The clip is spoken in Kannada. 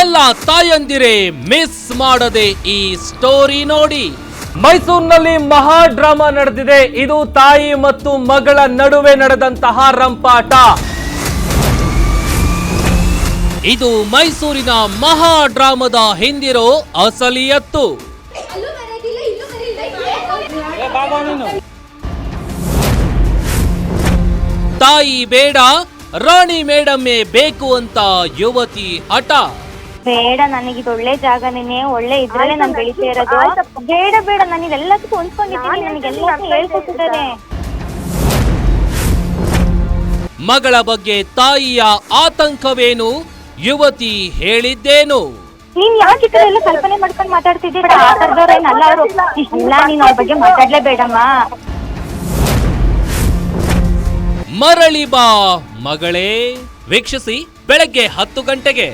ಎಲ್ಲ ತಾಯಂದಿರೇ ಮಿಸ್ ಮಾಡದೆ ಈ ಸ್ಟೋರಿ ನೋಡಿ. ಮೈಸೂರಿನಲ್ಲಿ ಮಹಾ ಡ್ರಾಮಾ ನಡೆದಿದೆ. ಇದು ತಾಯಿ ಮತ್ತು ಮಗಳ ನಡುವೆ ನಡೆದಂತಹ ರಂಪಾಟ. ಇದು ಮೈಸೂರಿನ ಮಹಾ ಡ್ರಾಮದ ಹಿಂದಿರೋ ಅಸಲಿಯತ್ತು ತಾಯಿ ಬೇಡ ರಾಣಿ ಮೇಡಮ್ಮೆ ಬೇಕು ಅಂತ ಯುವತಿ ಹಠ. ಬೇಡ ನನಗೆ ಇದು ಒಳ್ಳೆ ಜಾಗನೇ ಒಳ್ಳೆ ಇದ್ರಲ್ಲೇ ನಾನು ಬೆಳಿತಾ ಇರೋದು. ಬೇಡ ಬೇಡ ನಾನು ಇದೆಲ್ಲದಕ್ಕೂ ಹೊಂದ್ಕೊಂಡಿದ್ದೀನಿ ನನಗೆಲ್ಲ ಹೇಳ್ಕೊಟ್ಟಿದ್ದಾರೆ. ಮಗಳ ಬಗ್ಗೆ ತಾಯಿಯ ಆತಂಕವೇನು? ಯುವತಿ ಹೇಳಿದ್ದೇನು? ನೀನ್ ಯಾಕೆ ಈ ತರ ಎಲ್ಲ ಕಲ್ಪನೆ ಮಾಡ್ಕೊಂಡು ಮಾತಾಡ್ತಿದ್ದೀರ? ಆ ಥರದವ್ರೇನಲ್ಲ ಅವರು ಇಲ್ಲ ನೀನ್ ಅವ್ರ ಬಗ್ಗೆ ಮಾತಾಡ್ಲೇಬೇಡಮ್ಮ. ಮರಳಿ ಬಾ ಮಗಳೇ. ವೀಕ್ಷಿಸಿ ಬೆಳಗ್ಗೆ ಹತ್ತು ಗಂಟೆಗೆ.